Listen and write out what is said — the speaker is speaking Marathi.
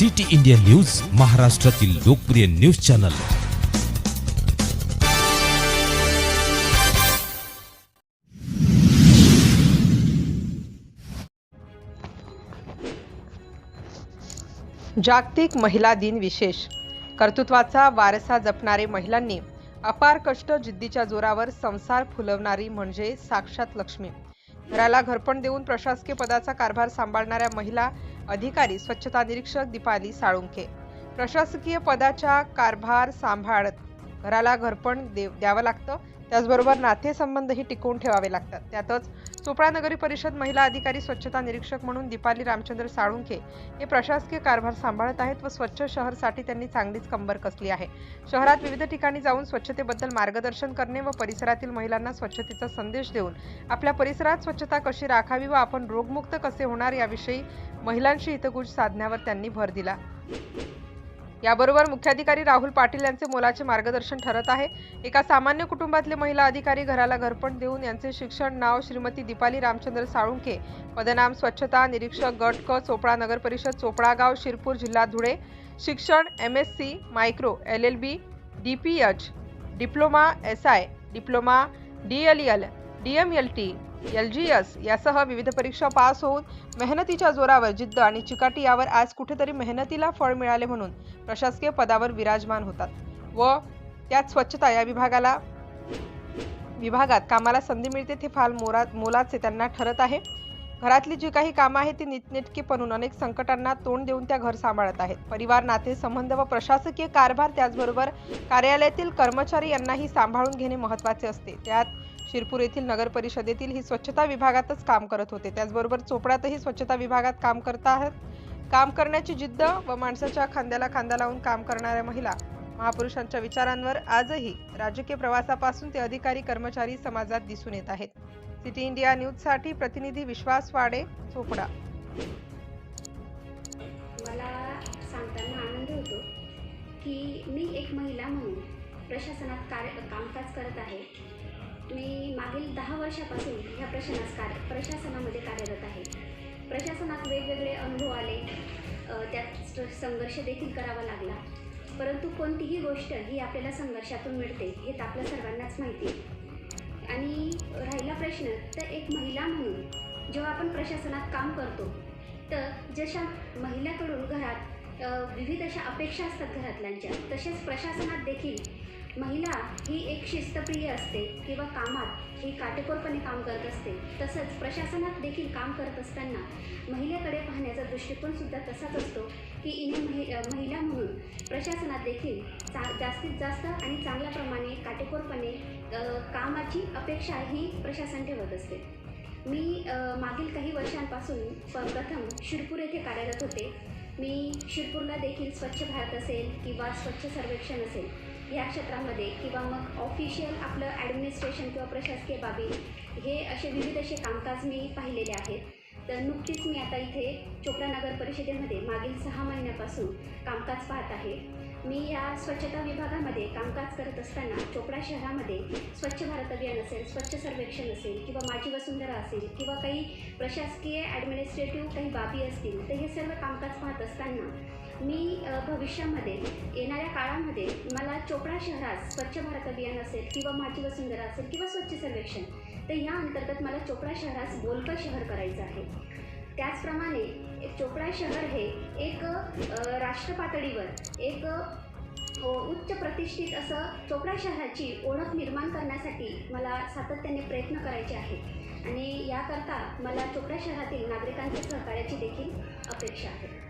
सिटी इंडिया न्यूज महाराष्ट्रातील लोकप्रिय न्यूज चॅनल. जागतिक महिला दिन विशेष. कर्तृत्वाचा वारसा जपणारे महिलांनी अपार कष्ट जिद्दीच्या जोरावर संसार फुलवणारी म्हणजे साक्षात लक्ष्मी. घराला घरपण देऊन प्रशासकीय पदाचा कारभार सांभाळणाऱ्या महिला अधिकारी स्वच्छता निरीक्षक दीपाली साळुंखे. प्रशासकीय पदाच्या कारभार सांभाळत घराला घरपण दे द्यावं लागतं. त्याचबरोबर नातेसंबंधही टिकवून ठेवावे लागतात. त्यातच चोपडा नगरी परिषद महिला अधिकारी स्वच्छता निरीक्षक म्हणून दीपाली रामचंद्र साळुंखे हे प्रशासकीय कारभार सांभाळत आहेत व स्वच्छ शहरसाठी त्यांनी चांगलीच कंबर कसली आहे. शहरात विविध ठिकाणी जाऊन स्वच्छतेबद्दल मार्गदर्शन करणे व परिसरातील महिलांना स्वच्छतेचा संदेश देऊन आपल्या परिसरात स्वच्छता कशी राखावी व आपण रोगमुक्त कसे होणार याविषयी महिलांशी हितगुज साधण्यावर त्यांनी भर दिला. याबरोबर मुख्याधिकारी राहुल पाटील यांचे मोलाचे मार्गदर्शन ठरत आहे. एका सामान्य कुटुंबातले महिला अधिकारी घराला घरपण देऊन यांचे शिक्षण नाव श्रीमती दीपाली रामचंद्र साळुंखे पदनाम स्वच्छता निरीक्षक गट क चोपडा नगर परिषद चोपडा गाव शिरपूर जिल्हा धुळे शिक्षण M S C micro L L B D P H diploma S I diploma D L L D M L T L G S यासह विविध परीक्षा पास होऊन मेहनतीच्या जोरावर जिद्द आणि चिकाटी यावर आज कुठेतरी मेहनतीला फळ मिळाले म्हणून प्रशासकीय पदावर विराजमान होतात व त्यात स्वच्छता या विभागाला विभागात कामाला संधी मिळते ते फार मोरा मोलाचे त्यांना ठरत आहे. घरातली जी काही कामं आहेत ती नीटनेटकीपणून अनेक संकटांना तोंड देऊन त्या घर सांभाळत आहेत. परिवार नाते संबंध व प्रशासकीय कारभार त्याचबरोबर कार्यालयातील कर्मचारी यांनाही सांभाळून घेणे महत्त्वाचे असते. त्यात शिरपूर येथील नगर परिषदेतील ही स्वच्छता विभागातच काम करत होते. त्याचबरोबर चोपड्यातही स्वच्छता विभागात काम करत आहेत. काम करण्याची जिद्द व माणसाच्या खांद्याला खांदा लावून काम करणाऱ्या महिला महापुरुषांच्या विचारांवर आजही राजकीय प्रवासापासून ते अधिकारी कर्मचारी समाजात दिसून येत आहेत. सिटी इंडिया न्यूजसाठी प्रतिनिधी विश्वास वाडे चोपडा. मला सांगताना आनंद होतो की मी एक महिला म्हणून प्रशासनात कार्य कामकाज करत आहे. मी मागील दहा वर्षापासून ह्या प्रशासनास कार्य प्रशासनामध्ये कार्यरत आहे. प्रशासनात वेगवेगळे अनुभव आले. त्यात संघर्ष देखील करावा लागला. परंतु कोणतीही गोष्ट ही आपल्याला संघर्षातून मिळते हे तर आपल्या सर्वांनाच माहिती आहे. आणि राहिला प्रश्न तर एक महिला म्हणून जेव्हा आपण प्रशासनात काम करतो तर जशा महिलाकडून घरात विविध अशा अपेक्षा असतात घरातल्यांच्या तसेच प्रशासनात देखील महिला ही एक शिस्तप्रिय असते किंवा कामात ही काटेकोरपणे काम करत असते. तसंच प्रशासनात देखील काम करत असताना महिलेकडे पाहण्याचा दृष्टिकोनसुद्धा तसाच असतो की इने महि महिला म्हणून प्रशासनात देखील चा जास्तीत जास्त आणि चांगल्या प्रमाणे काटेकोरपणे कामाची अपेक्षा ही प्रशासन ठेवत असते. मी मागील काही वर्षांपासून प्रथम शिरपूर येथे कार्यरत होते. मी शिरपूरला देखील स्वच्छ भारत असेल किंवा स्वच्छ सर्वेक्षण असेल. ह्या क्षेत्रामध्ये किंवा मग ऑफिशियल आपलं ॲडमिनिस्ट्रेशन किंवा प्रशासकीय बाबी हे असे विविध असे कामकाज मी पाहिलेले आहेत. तर नुकतीच मी आता इथे चोपडा नगर परिषदेमध्ये मागील सहा महिन्यापासून कामकाज पाहत आहे. मी या स्वच्छता विभागामध्ये कामकाज करत असताना चोपडा शहरामध्ये स्वच्छ भारत अभियान असेल स्वच्छ सर्वेक्षण असेल किंवा माझी वसुंधरा असेल किंवा काही प्रशासकीय ॲडमिनिस्ट्रेटिव्ह काही बाबी असतील तर हे सर्व कामकाज पाहत असताना मी भविष्यामध्ये येणाऱ्या काळामध्ये मला चोपडा शहरात स्वच्छ भारत अभियान असेल किंवा माझी वसुंधरा असेल किंवा स्वच्छ सर्वेक्षण तर या अंतर्गत मला चोपडा शहरास बोलकं शहर करायचं आहे. त्याचप्रमाणे एक चोपडा शहर हे एक राष्ट्रपातळीवर राष्ट्र पातळीवर एक उच्च प्रतिष्ठित असं चोपडा शहराची ओळख निर्माण करण्यासाठी मला सातत्याने प्रयत्न करायचे आहेत. आणि याकरता मला चोपडा शहरातील नागरिकांच्या सहकार्याची देखील अपेक्षा आहे.